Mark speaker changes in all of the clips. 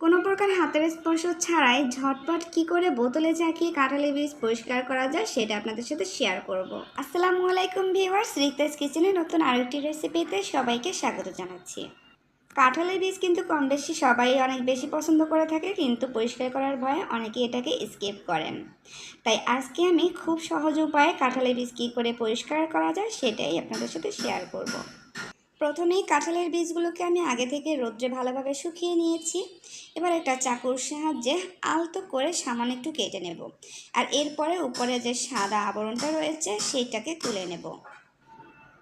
Speaker 1: কোনো প্রকার হাতের স্পর্শ ছাড়াই ঝটপট কি করে বোতলে ঝাঁকিয়ে কাঁঠালি বীজ পরিষ্কার করা যায় সেটা আপনাদের সাথে শেয়ার করব। আসসালামু আলাইকুম ভিউয়ার্স রিক্তাস কিচেনে নতুন আরেকটি রেসিপিতে সবাইকে স্বাগত জানাচ্ছি। কাঁঠালের বীজ কিন্তু কম বেশি সবাই অনেক বেশি পছন্দ করে থাকে, কিন্তু পরিষ্কার করার ভয়ে অনেকে এটাকে স্কিপ করেন। তাই আজকে আমি খুব সহজ উপায়ে কাঁঠালের বীজ কী করে পরিষ্কার করা যায় সেটাই আপনাদের সাথে শেয়ার করব। প্রথমেই কাঁঠালের বীজগুলোকে আমি আগে থেকে রোদ্রে ভালোভাবে শুকিয়ে নিয়েছি। এবার একটা চাকুর সাহায্যে আলতো করে সামান্য একটু কেটে নেব। আর এরপরে উপরে যে সাদা আবরণটা রয়েছে, সেইটাকে তুলে নেব।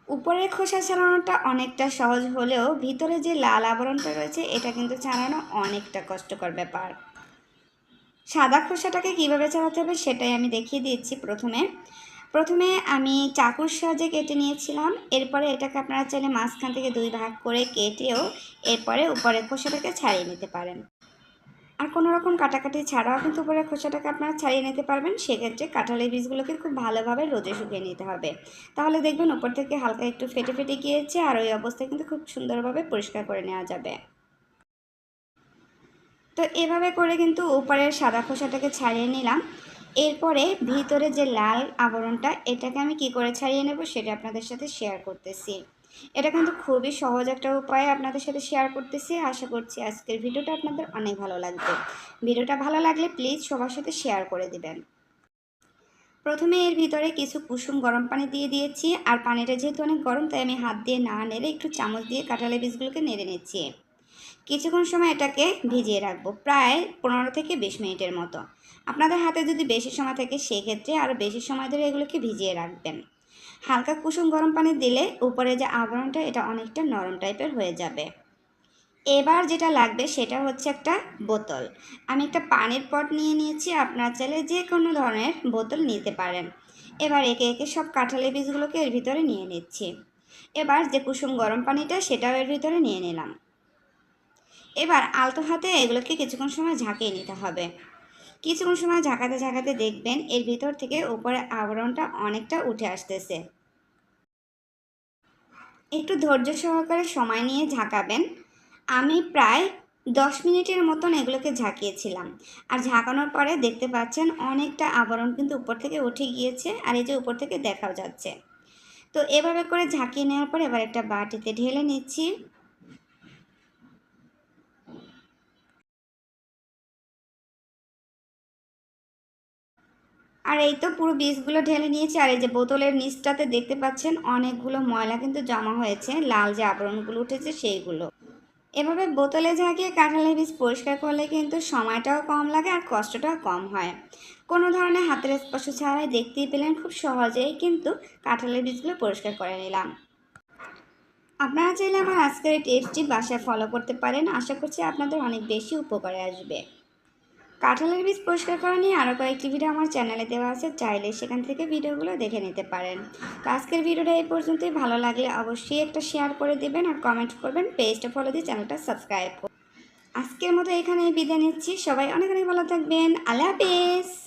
Speaker 1: উপরের খোসা ছাড়ানোটা অনেকটা সহজ হলেও ভিতরে যে লাল আবরণটা রয়েছে, এটা কিন্তু ছাড়ানো অনেকটা কষ্টকর ব্যাপার। সাদা খোসাটাকে কীভাবে ছাড়াতে হবে, সেটাই আমি দেখিয়ে দিচ্ছি প্রথমে। প্রথমে আমি চাকুর সাহায্যে কেটে নিয়েছিলাম, এরপরে এটাকে আপনারা চাইলে মাঝখান থেকে দুই ভাগ করে কেটেও এরপরে উপরের খোসাটাকে ছাড়িয়ে নিতে পারেন। আর কোনো রকম কাটাকাটি ছাড়াও কিন্তু উপরের খোসাটাকে আপনারা ছাড়িয়ে নিতে পারবেন, সেক্ষেত্রে কাঁঠালের বীজগুলোকে খুব ভালোভাবে রোদে শুকিয়ে নিতে হবে। তাহলে দেখবেন উপর থেকে হালকা একটু ফেটে ফেটে গিয়েছে আর ওই অবস্থায় কিন্তু খুব সুন্দরভাবে পরিষ্কার করে নেওয়া যাবে। তো এভাবে করে কিন্তু উপরের সাদা খোসাটাকে ছাড়িয়ে নিলাম। এরপরে ভিতরে যে লাল আবরণটা, এটাকে আমি কি করে ছাড়িয়ে নেব সেটা আপনাদের সাথে শেয়ার করতেছি। এটা কিন্তু খুবই সহজ একটা উপায় আপনাদের সাথে শেয়ার করতেছি। আশা করছি আজকের ভিডিওটা আপনাদের অনেক ভালো লাগবে। ভিডিওটা ভালো লাগলে প্লিজ সবার সাথে শেয়ার করে দিবেন। প্রথমে এর ভিতরে কিছু কুসুম গরম পানি দিয়ে দিয়েছি। আর পানিটা যেহেতু অনেক গরম, তাই আমি হাত দিয়ে না নেড়ে একটু চামচ দিয়ে কাঁঠালের বীজগুলোকে নেড়ে নিচ্ছি। কিছুক্ষণ সময় এটাকে ভিজিয়ে রাখব, প্রায় পনেরো থেকে বিশ মিনিটের মতো। আপনাদের হাতে যদি বেশি সময় থাকে, সেক্ষেত্রে আরও বেশি সময় ধরে এগুলোকে ভিজিয়ে রাখবেন। হালকা কুসুম গরম পানি দিলে উপরে যে আবরণটা, এটা অনেকটা নরম টাইপের হয়ে যাবে। এবার যেটা লাগবে, সেটা হচ্ছে একটা বোতল। আমি একটা পানির পট নিয়ে নিয়েছি, আপনার চাইলে যে কোনো ধরনের বোতল নিতে পারেন। এবার একে একে সব কাঁঠালের বীজগুলোকে এর ভিতরে নিয়ে নিচ্ছি। এবার যে কুসুম গরম পানিটা, সেটাও এর ভিতরে নিয়ে নিলাম। এবার আলতো হাতে এগুলোকে কিছুক্ষণ সময় ঝাঁকিয়ে নিতে হবে। কিছুক্ষণ সময় ঝাঁকাতে ঝাঁকাতে দেখবেন এর ভিতর থেকে উপরে আবরণটা অনেকটা উঠে আসতেছে। একটু ধৈর্য সহকারে সময় নিয়ে ঝাঁকাবেন। আমি প্রায় দশ মিনিটের মতন এগুলোকে ঝাঁকিয়েছিলাম। আর ঝাঁকানোর পরে দেখতে পাচ্ছেন অনেকটা আবরণ কিন্তু উপর থেকে উঠে গিয়েছে আর এই যে উপর থেকে দেখাও যাচ্ছে। তো এভাবে করে ঝাঁকিয়ে নেওয়ার পর এবার একটা বাটিতে ঢেলে নিচ্ছি। আর এই তো পুরো বীজগুলো ঢেলে নিয়েছি, আর এই যে বোতলের নিচটাতে দেখতে পাচ্ছেন অনেকগুলো ময়লা কিন্তু জমা হয়েছে, লাল যে আবরণগুলো উঠেছে সেইগুলো। এভাবে বোতলে ঝাঁকিয়ে কাঁঠালের বীজ পরিষ্কার করলে কিন্তু সময়টাও কম লাগে আর কষ্টটাও কম হয়। কোনো ধরনের হাতের স্পর্শ ছাড়াই দেখতেই পেলেন খুব সহজেই কিন্তু কাঁঠালের বীজগুলো পরিষ্কার করে নিলাম। আপনারা চাইলে আমার আজকের এই টিপসটি বাসায় ফলো করতে পারেন, আশা করছি আপনাদের অনেক বেশি উপকারে আসবে। কাঁঠালের বীজ পরিষ্কার করা নিয়ে আরও কয়েকটি ভিডিও আমার চ্যানেলে দেওয়া আছে, চাইলে সেখান থেকে ভিডিওগুলো দেখে নিতে পারেন। তো আজকের ভিডিওটা এই পর্যন্তই। ভালো লাগলে অবশ্যই একটা শেয়ার করে দেবেন আর কমেন্ট করবেন। পেজটা ফলো দিয়ে চ্যানেলটা সাবস্ক্রাইব আজকের মতো এখানে বিদায় নিচ্ছি। সবাই অনেক অনেক ভালো থাকবেন। আল্লাহ হাফেজ!